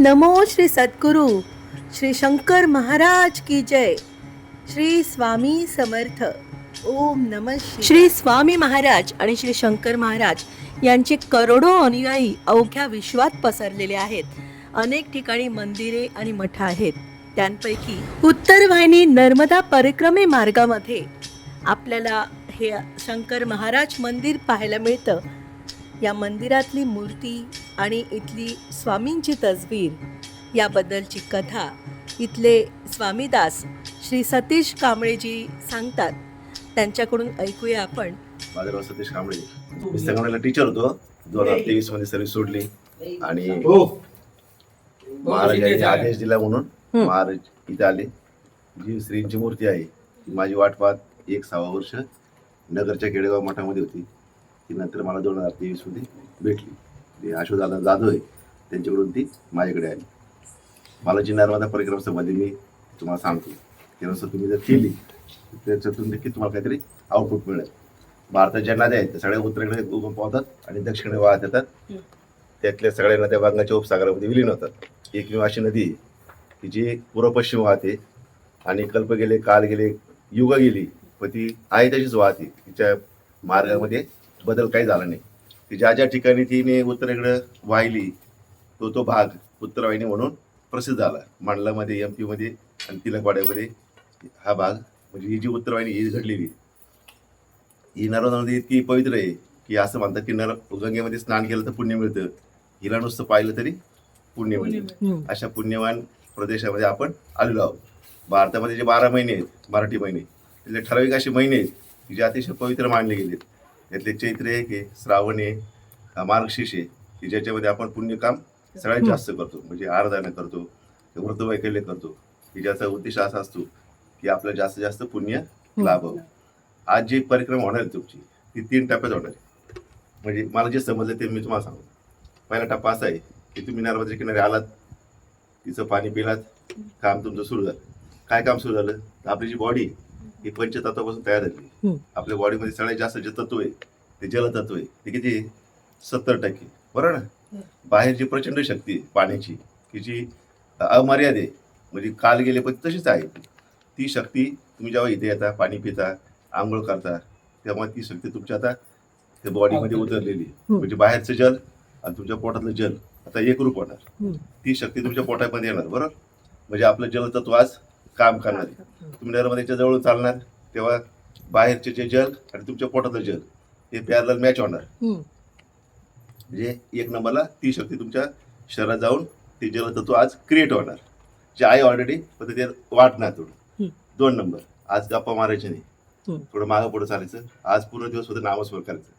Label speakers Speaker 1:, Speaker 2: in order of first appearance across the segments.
Speaker 1: नमो श्री सद्गुरु श्री शंकर महाराज की जय. श्री स्वामी समर्थ. ओम नम श्री स्वामी महाराज आणि श्री शंकर महाराज यांचे करोडो अनुयायी अवघ्या विश्वात पसरलेले आहेत. अनेक ठिकाणी मंदिरे आणि मठ आहेत. त्यांपैकी उत्तर वाहिनी नर्मदा परिक्रमे मार्गामध्ये आपल्याला हे शंकर महाराज मंदिर पाहायला मिळतं. या मंदिरातली मूर्ती आणि इथली स्वामींची तसबीर याबद्दलची कथा इथले स्वामीदास श्री सतीश कांबळेजी सांगतात. त्यांच्याकडून ऐकूया आपण.
Speaker 2: माझं नाव सतीश कांबळे. संगमनेरला टीचर होतो. दोन हजार तेवीसमध्ये सर्व्हिस सोडली. आणि
Speaker 3: हो.
Speaker 2: महाराज यांनी आदेश दिला म्हणून. महाराज इथे आले. जी श्रींची मूर्ती आहे ती माझी वाट पाहत एक सहा वर्ष नगरच्या केडेगाव मठामध्ये होती. ती नंतर मला दोन हजार तेवीसमध्ये भेटली. आशुदादा जाधव आहे त्यांच्याकडून ती माझ्याकडे आली. मला जी नर्मदा परिक्रमा संबंधी मी तुम्हाला सांगतो. तेव्हा तुम्ही जर केली तर त्याच्यातून देखील तुम्हाला काहीतरी आउटपुट मिळेल. भारतात ज्या नद्या आहेत त्या सगळ्या उत्तरेकडे उगम पावतात आणि दक्षिणे वाहत येतात. त्यातल्या सगळ्या नद्या गंगाच्या उपसागरामध्ये विलीन होतात. एकमेव अशी नदी की जी पूर्वपश्चिम वाहते आणि कल्प गेले काल गेले युग गेली पण ती आहे तशीच वाहते. तिच्या मार्गामध्ये बदल काही झाला नाही. ती ज्या ज्या ठिकाणी तिने उत्तरेकडे वाहिली तो तो भाग उत्तरवाहिनी म्हणून प्रसिद्ध झाला. मंडलामध्ये एम पीमध्ये आणि तिलकवाड्यामध्ये हा भाग म्हणजे ही जी उत्तरवाहिनी ही घडलेली. ही नर्मदा नदी इतकी पवित्र आहे की असं म्हणतात की नर गंगेमध्ये स्नान केलं तर पुण्य मिळतं. हिला नुसतं पाहिलं तरी पुण्य मिळतं. अशा पुण्यवान प्रदेशामध्ये आपण आलेलो आहोत. भारतामध्ये जे बारा महिने आहेत मराठी महिने त्यातले ठराविक असे महिने आहेत की जे अतिशय पवित्र मानले गेलेत. त्यातले चैत्र एक आहे श्रावण आहे मार्गशीर्ष आहे की ज्याच्यामध्ये आपण पुण्यकाम सगळ्यात जास्त करतो. म्हणजे आराधना करतो व्रतवैकल्य करतो. की ज्याचा उद्देश असा असतो की आपलं जास्तीत जास्त पुण्य लाभावं आज जी परिक्रमा होणार आहे तुमची ती तीन टप्प्यात होणार आहे. म्हणजे मला जे समजलं ते मी तुम्हाला सांगतो. पहिला टप्पा असा आहे की तुम्ही नर्मदेच्या किनारी आलात तिचं पाणी पिलात काम तुमचं सुरू झालं. काय काम सुरू झालं? तर आपली जी बॉडी ही पंचतत्वापासून तयार झाली. आपल्या बॉडीमध्ये सगळ्यात जास्त जे तत्व आहे ते जलतत्व आहे. ते किती सत्तर टक्के. बरोबर ना? बाहेर जी प्रचंड शक्ती आहे पाण्याची की जी अमर्याद आहे म्हणजे काल गेले पण तशीच आहे. ती शक्ती तुम्ही जेव्हा इथे येता पाणी पिता आंघोळ करता तेव्हा ती शक्ती तुमच्या आता त्या बॉडीमध्ये उतरलेली आहे.
Speaker 1: हम्म.
Speaker 2: म्हणजे बाहेरचं जल आणि तुमच्या पोटातलं जल आता एकरूप होणार.
Speaker 1: हम्म.
Speaker 2: ती शक्ती तुमच्या पोटामध्ये येणार बरोबर? म्हणजे आपलं जलतत्व आज काम करणार. तुम्ही नर्मदेच्या जवळ चालणार तेव्हा बाहेरचे जे जल आणि तुमच्या पोटातलं जल हे पॅरल मॅच होणार. म्हणजे एक नंबरला ती शक्ती तुमच्या शरीरात जाऊन ते जलतत्व आज क्रिएट होणार. जे आहे ऑलरेडी पण ते वाढणार थोडं. दोन नंबर. आज गप्पा मारायचे नाही. थोडं मागं पुढं चालायचं. आज पूर्ण दिवस होतं नामस्मरण करायचं.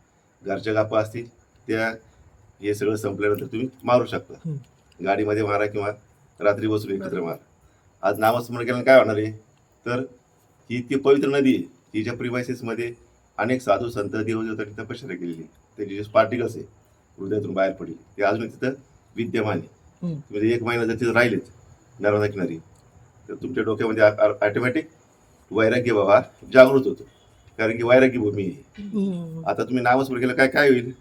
Speaker 2: घरच्या गप्पा असतील त्या हे सगळं संपल्यानंतर तुम्ही मारू शकता. गाडीमध्ये मारा किंवा रात्री बसून एकत्र मारा. आज नामस्मरण केल्यानं काय होणार आहे? तर ही इतकी पवित्र नदी आहे. हिच्या प्रिमायसेसमध्ये अनेक साधू संत देवदेवतांनी तपश्चर्या केलेली आहे. त्याचे जे पार्टिकल्स आहे हृदयातून बाहेर पडले ते अजून तिथं विद्यमान आहे. म्हणजे एक महिना जर तिथं राहिलेच नर्मदा किनारी तर तुमच्या डोक्यामध्ये ऑटोमॅटिक वैराग्य बाबा जागृत होतो कारण की वैराग्य भूमी आहे. आता तुम्ही नामस्मरण केलं काय काय होईल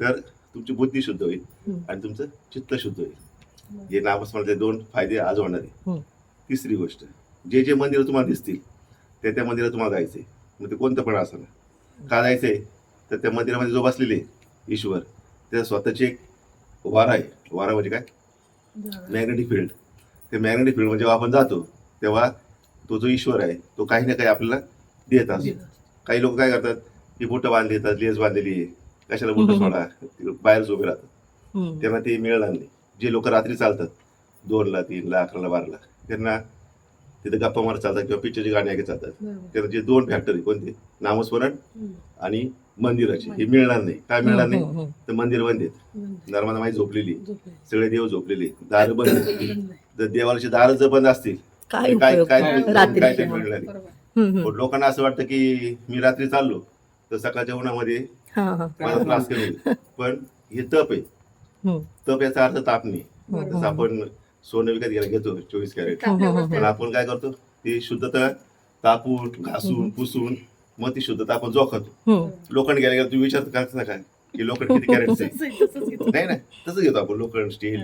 Speaker 2: तर तुमची बुद्धी शुद्ध होईल. आणि तुमचं चित्त शुद्ध होईल हे नामस्मरणाचे दोन फायदे आज होणार आहे. तिसरी गोष्ट जे जे मंदिरं तुम्हाला दिसतील त्या त्या मंदिरात तुम्हाला जायचंय मग ते कोणतं पण असं का जायचंय तर त्या मंदिरामध्ये जो बसलेले ईश्वर त्या स्वतःची एक वारा आहे. वारा म्हणजे काय? मॅग्नेटिक फील्ड ते मॅग्नेटिक फील्ड जेव्हा आपण जातो तेव्हा तो जो ईश्वर आहे तो काही ना काही आपल्याला देत असतो. काही लोक काय करतात की बोटं बांधली येतात लेस बांधलेली आहे. कशाला बोटं सोडा? बाहेरच उभे राहतात. त्यांना ते मिळणार नाही. जे लोक रात्री चालतात दोनला तीनला अकराला बाराला त्यांना तिथे गप्पा मारत चालतात किंवा पिक्चरची गाणी ऐकत चालतात. त्यांना जे दोन फॅक्टरी कोणते? नामस्मरण आणि मंदिराचे. हे मिळणार नाही. काय मिळणार नाही?
Speaker 1: हम्म.
Speaker 2: तर मंदिर. बंद आहेत नर्मदा माई झोपलेली सगळे देव झोपलेले दार बंद. जर देवाचे दार जर बंद असतील
Speaker 1: काय
Speaker 2: तर काय काय ते मिळणार लोकांना असं वाटतं की मी रात्री चाललो तर सकाळच्या उन्हामध्ये
Speaker 1: हा, हा.
Speaker 2: मला त्रास कमी होईल पण हे तप आहे. तप याचा अर्थ ताप नाही. जसं आपण सोनं विकत घ्यायला घेतो चोवीस कॅरेट.
Speaker 1: हम्म.
Speaker 2: पण आपण काय करतो ती शुद्धता तापून घासून पुसून मग ती शुद्धता आपण जोखतो. लोखंड घ्यायला गेलं तुम्ही विचार करता काय की लोखंड किती कॅरेटचं आहे? नाही ना तसं घेतो आपण. लोखंड स्टील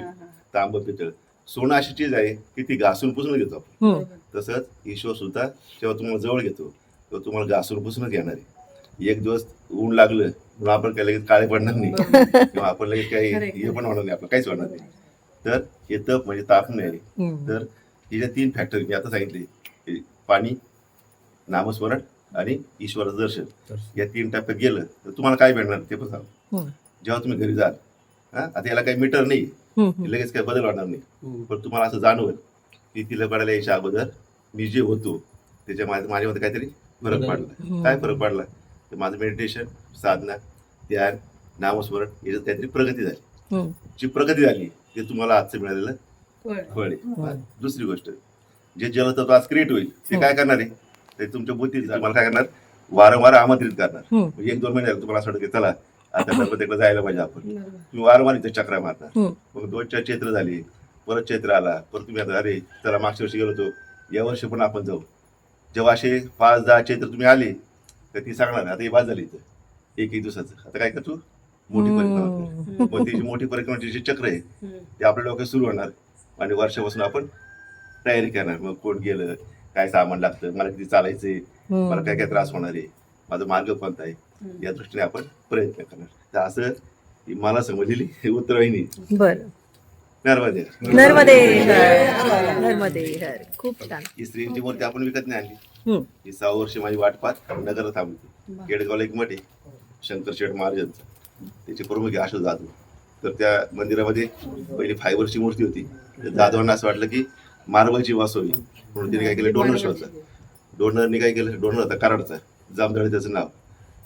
Speaker 2: तांब पितळ. सोनं अशी चीज आहे की ती घासून पुसून घेतो आपण. तसंच ईश्वर सुद्धा जेव्हा तुम्हाला जवळ घेतो तेव्हा तुम्हाला घासून पुसूनच घेणार आहे. एक दिवस ऊन लागलं म्हणून आपण काही लगेच काळे पडणार नाही. किंवा आपण लगेच काही हे पण होणार नाही आपलं काहीच होणार नाही. तर हे तप म्हणजे ताप नाही
Speaker 1: हम्म.
Speaker 2: तर हे जे तीन फॅक्टर मी आता सांगितले. पाणी नामस्मरण आणि ईश्वराचं दर्शन. या तीन टप्प्यात गेलं तर तुम्हाला काय भेटणार ते पण सांग. जेव्हा तुम्ही घरी जाल हा? आता याला काही मीटर नाही. लगेच काही बदल वाटणार नाही. पण तुम्हाला असं जाणवेल की तिला पडायला यायच्या अगोदर मी जे होतो त्याच्या माझ्या माझ्यामध्ये काहीतरी फरक पडला. काय फरक पडला? तर माझं मेडिटेशन साधना ध्यान नामस्मरण याच्यात काहीतरी प्रगती झाली. जी प्रगती झाली ते तुम्हाला आजचं मिळालेलं
Speaker 3: फळ.
Speaker 2: आहे. दुसरी गोष्ट जे जलतत्व आज क्रिएट होईल ते काय करणार आहे? ते तुमच्या बुद्धीत तुम्हाला काय करणार? वारंवार आमंत्रित करणार.
Speaker 1: हम्म.
Speaker 2: म्हणजे एक दोन महिने झाले तुम्हाला असं वाटतं की चला आता गणपतीकडे जायला पाहिजे आपण. तुम्ही वारंवार इथे चक्रा मारता. मग दोन चार चैत्र झाली परत चैत्र आला परत तुम्ही आता अरे चला मागच्या वर्षी गेलो होतो. या वर्षी पण आपण जाऊ. जेव्हा असे पाच दहा चैत्र तुम्ही आले तर ती सांगणार आता हे बाद झाली इथं. एक एक दिवसाचं. आता काय कर तू? मोठी परिक्रमा कर. मग ती जी मोठी परिक्रमाची जी चक्र आहे. ते आपल्या डोक्यात सुरू होणार. आणि वर्षापासून आपण तयारी करणार. मग कोण गेलं काय सामान लागतं मला किती चालायचंय मला काय काय त्रास होणार आहे माझा मार्ग कोणता आहे. या दृष्टीने आपण प्रयत्न करणार. तर असं ही मला समजलेली ही उत्तरवाहिनी.
Speaker 1: बर.
Speaker 2: नर्मदे.
Speaker 1: नर्मदे हर. नर्मदे हर. खूप छान.
Speaker 2: ही स्त्रीची मूर्ती आपण विकत नाही आणली.
Speaker 1: हम्म.
Speaker 2: ही सहा वर्ष माझी वाट पाहत थांबली. केडगावला एक मठ आहे. शंकर शेठ महाराजांचं. त्याचे प्रमुख अशोक जाधव. तर त्या मंदिरामध्ये पहिली फायबरची मूर्ती होती. तर जाधवांना असं वाटलं की मार्बलची वासोवी म्हणून तिने काय केलं? डोनर शोधला. डोनरने काय केलं? डोनर होता कराडचा. जामदाळे त्याचं नाव.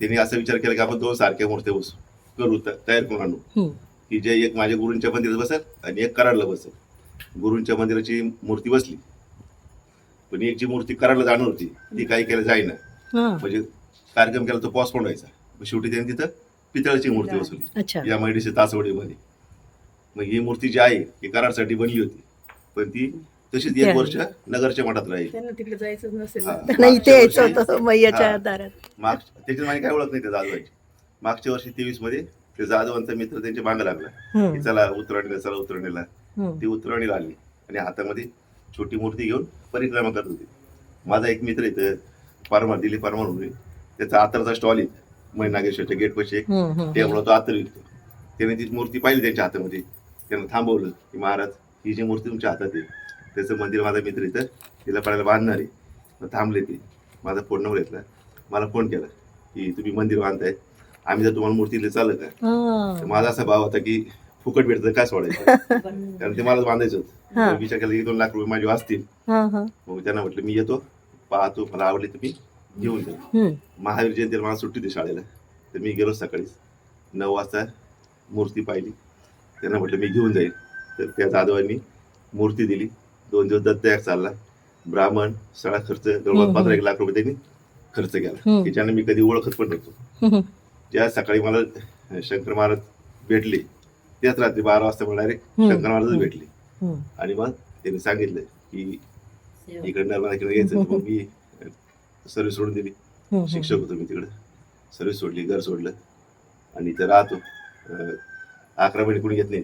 Speaker 2: त्यांनी असा विचार केला की आपण दोन सारख्या मूर्त्या बसू. करू तयार करून आणू.
Speaker 1: हम्म.
Speaker 2: की जे एक माझ्या गुरूंच्या मंदिरात बसेल आणि एक कराडला बसेल. गुरूंच्या मंदिराची मूर्ती बसली. पण एक जी मूर्ती कराडला जाणार होती ती काही केलं जाईना.
Speaker 1: हा.
Speaker 2: म्हणजे कार्यक्रम केला तो पोस्टपोन व्हायचा. शेवटी त्यांनी तिथं पितळाची मूर्ती बसवली. या महिडीचे तासवडीमध्ये. मग ही मूर्ती जी आहे ही कराडसाठी बनली होती. पण ती तशीच एक वर्ष नगरच्या मठात राहील.
Speaker 3: तिकडे जायचं
Speaker 1: इथे
Speaker 2: त्याच्यात माझी काय ओळख नाही त्या जाधवाची. मागच्या वर्षी तेवीसमध्ये ते जाधवांचा मित्र त्यांच्या मागे लागला. चला उतरणीला चला उतरणीला. ती उतरणीला आली आणि हातामध्ये छोटी मूर्ती घेऊन परिक्रमा करत होती. माझा एक मित्र इथं परमार दिलीप परमार म्हणून त्याचा आतरचा स्टॉल आहे. नागेश्वरच्या गेट पाशी एक. तो आतर विकतो त्याने ती मूर्ती पाहिली त्यांच्या हातामध्ये. त्यानं थांबवलं की महाराज ही जी मूर्ती तुमच्या हातात आहे त्याचं मंदिर माझा मित्र इथं तिला पडायला बांधणार आहे. मग थांबले ते. माझा फोन नंबर घेतला. मला फोन केला की तुम्ही मंदिर बांधताय. आम्ही जर तुम्हाला मूर्तीला चाललं का?
Speaker 1: हा.
Speaker 2: तर माझा असा भाव होता की फुकट भेटतं काय सोडायचं? कारण ते मलाच बांधायचं होतं. विचार केला की दोन लाख रुपये माझे वाचतील. मग त्यांना म्हटलं मी येतो पाहतो मला आवडली तुम्ही. घेऊन जा
Speaker 1: हम्म.
Speaker 2: महावीर जयंतीला मला सुट्टी होती शाळेला. तर मी गेलो सकाळीच नऊ वाजता मूर्ती पाहिली. त्यांना म्हटलं मी घेऊन जाईल. तर त्या जाधवांनी मूर्ती दिली. दोन दिवस दत्तयाग चालला. ब्राह्मण सगळा खर्च जवळपास. पंधरा एक लाख रुपये त्यांनी खर्च केला. ज्यांना मी कधी ओळखत पण नव्हतो. ज्या सकाळी मला शंकर महाराज भेटले त्याच रात्री बारा वाजता मला डायरेक्ट. शंकर महाराजच भेटले. आणि मग त्यांनी सांगितलं की इकडे नर्मदा इकडे यायचं मग मी सर्व्हिस सोडून दिली
Speaker 1: हम्म.
Speaker 2: शिक्षक होतो मी तिकडे सर्व्हिस सोडली घर सोडलं आणि इथं राहतो अकरा महिने कुणी घेत नाही.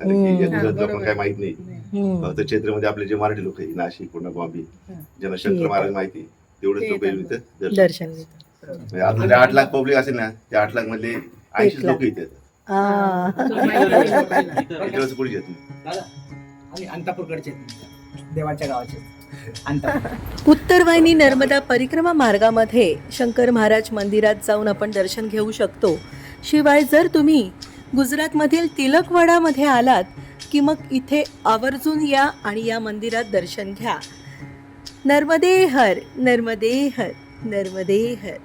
Speaker 2: कारण की या
Speaker 3: हा.
Speaker 2: काय माहीत नाही. फक्त क्षेत्रामध्ये आपले जे मराठी लोक आहे नाशिक पूर्ण बॉम्बे. ज्यांना शंकर. महाराज माहिती तेवढेच
Speaker 3: ते
Speaker 2: लोक
Speaker 3: येतात.
Speaker 2: इथं दर्शन
Speaker 1: घेतो
Speaker 2: म्हणजे आता जरी आठ लाख पब्लिक असेल ना त्या आठ लाख मधले ऐंशी. लोक इथे येतात
Speaker 1: आ.
Speaker 2: इकडचं कोणी येत नाही
Speaker 4: अंतापूरकडचे देवाच्या गावाचे
Speaker 1: उत्तरवाहिनी नर्मदा परिक्रमा मार्गामध्ये शंकर महाराज मंदिरात जाऊन आपण दर्शन घेऊ शकतो. शिवाय जर तुम्ही गुजरातमधील तिलकवाडामध्ये आलात की मग इथे आवर्जून या आणि या मंदिरात दर्शन घ्या. नर्मदे हर नर्मदे हर नर्मदे हर.